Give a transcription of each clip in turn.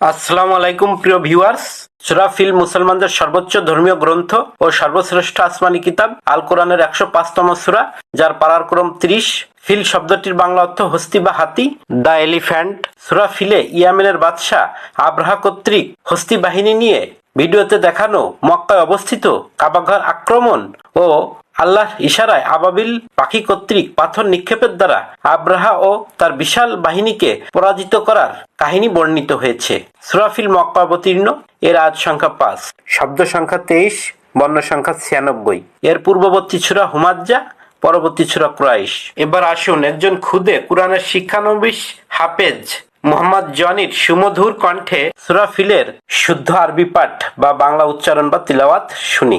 আসসালামু আলাইকুম, প্রিয় ভিউয়ার্স। সুরাফিল মুসলমানদের সর্বোচ্চ ধর্মীয় গ্রন্থ ও সর্বশ্রেষ্ঠ আসমানি কিতাব আল কোরআনের একশো পাঁচতম সুরা, যার পারার ক্রম ত্রিশ। ফিল শব্দটির বাংলা অর্থ হস্তি বা হাতি, দ্য এলিফ্যান্ট। সুরা ফিলে ইয়ামেনের বাদশাহ আব্রাহা কর্তৃক হস্তি বাহিনী নিয়ে ভিডিওতে দেখানো মক্কায় অবস্থিত কাবাঘর আক্রমণ ও আল্লাহর ইশারায় আবাবিল পাখি কর্তৃক পাথর নিক্ষেপের দ্বারা আব্রাহা ও তার বিশাল বাহিনীকে পরাজিত করার কাহিনী বর্ণিত হয়েছে। সুরাফিল মক্কা অবতীর্ণ এর আজ সংখ্যা পাঁচ। শব্দ সংখ্যা তেইশ বর্ণ সংখ্যা ছিয়ানব্বই। এর পূর্ববর্তী ছুরা হুমাজ্জা পরবর্তী ছুরা ক্রাইশ। এবার আসুন একজন খুদে কোরআনের শিক্ষানবিশ হাফেজ মোহাম্মদ জনির সুমধুর কণ্ঠে সুরাফিলের শুদ্ধ আরবি পাঠ বা বাংলা উচ্চারণ বা তিলাওয়াত শুনি।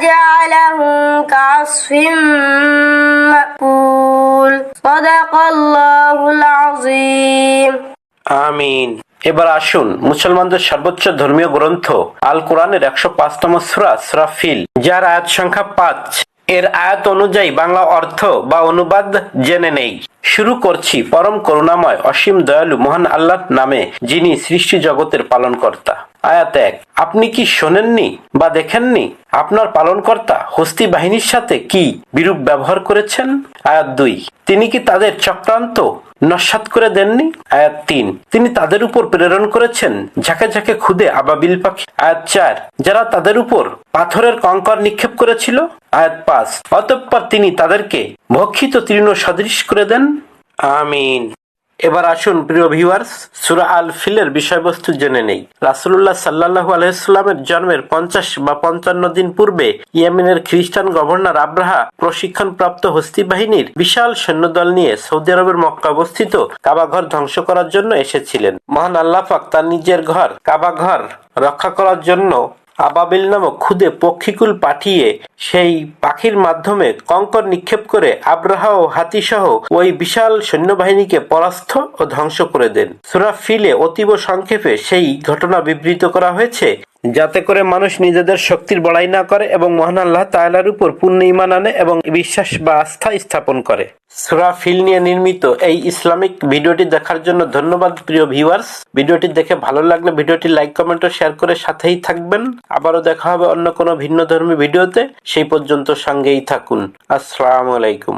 فجعلهم كعصف مأكول صدق الله العظيم আমিন এবার আসুন মুসলমানদের সর্বোচ্চ ধর্মীয় গ্রন্থ আল কোরআনের একশো পাঁচতম সুরা সুরাফিল যার আয়াত সংখ্যা পাঁচ এর আয়াত অনুযায়ী বাংলা অর্থ বা অনুবাদ জেনে নেই। শুরু করছি পরম করুণাময়, অসীম দয়ালু, মহান আল্লাহ নামে, যিনি সৃষ্টি জগতের পালনকর্তা। আয়াত এক, আপনি কি শোনেননি বা দেখেননি? আপনার পালনকর্তা হস্তি বাহিনীর সাথে কি বিরূপ ব্যবহার করেছেন? আয়াত দুই, তিনি কি তাদের চক্রান্ত নস্বাত করে দেননি? আয়াত তিন, তিনি তাদের উপর প্রেরণ করেছেন, ঝাঁকে ঝাঁকে খুদে আবাবিল পাখি। আয়াত চার, যারা তাদের উপর পাথরের কঙ্কর নিক্ষেপ করেছিল আয়াত পাঁচ। অতঃপর তিনি তাদেরকে ভক্ষিত তৃণ সদৃশ করে দেন। আমিন। এবার আসুন প্রিয় ভিউয়ার্স সুরা আল ফিলের বিষয়বস্তু জেনে নেই। রাসুল্লাহ সাল্লাহু আলহিসাল্লামের জন্মের পঞ্চাশ বা পঞ্চান্ন দিন পূর্বে ইয়েমেনের খ্রিস্টান গভর্নর আব্রাহা প্রশিক্ষণপ্রাপ্ত হস্তি বাহিনীর বিশাল সৈন্যদল নিয়ে সৌদি আরবের মক্কা অবস্থিত কাবাঘর ধ্বংস করার জন্য এসেছিলেন। মহান আল্লাহ পাক তার নিজের ঘর কাবাঘর রক্ষা করার জন্য আবাবিল নামক ক্ষুদে পক্ষীকুল পাঠিয়ে সেই পাখির মাধ্যমে কঙ্কর নিক্ষেপ করে আব্রাহা ও হাতিসহ ওই বিশাল সৈন্যবাহিনীকে পরাস্ত ও ধ্বংস করে দেন। সুরা ফিলে অতীব সংক্ষেপে সেই ঘটনা বিবৃত করা হয়েছে। যাতে করে মানুষ নিজেদের শক্তির বড়াই না করে এবং মহান আল্লাহ তাআলার উপর পূর্ণ ইমান আনে এবং বিশ্বাস বা আস্থা স্থাপন করে। সুরা ফিল নিয়ে নির্মিত এই ইসলামিক ভিডিওটি দেখার জন্য ধন্যবাদ, প্রিয় ভিউয়ার্স। ভিডিওটি দেখে ভালো লাগলে ভিডিওটি লাইক, কমেন্ট ও শেয়ার করে সাথেই থাকবেন। আবারও দেখা হবে অন্য কোনো ভিন্ন ধর্মী ভিডিওতে। সেই পর্যন্ত সঙ্গেই থাকুন। আসসালামু আলাইকুম।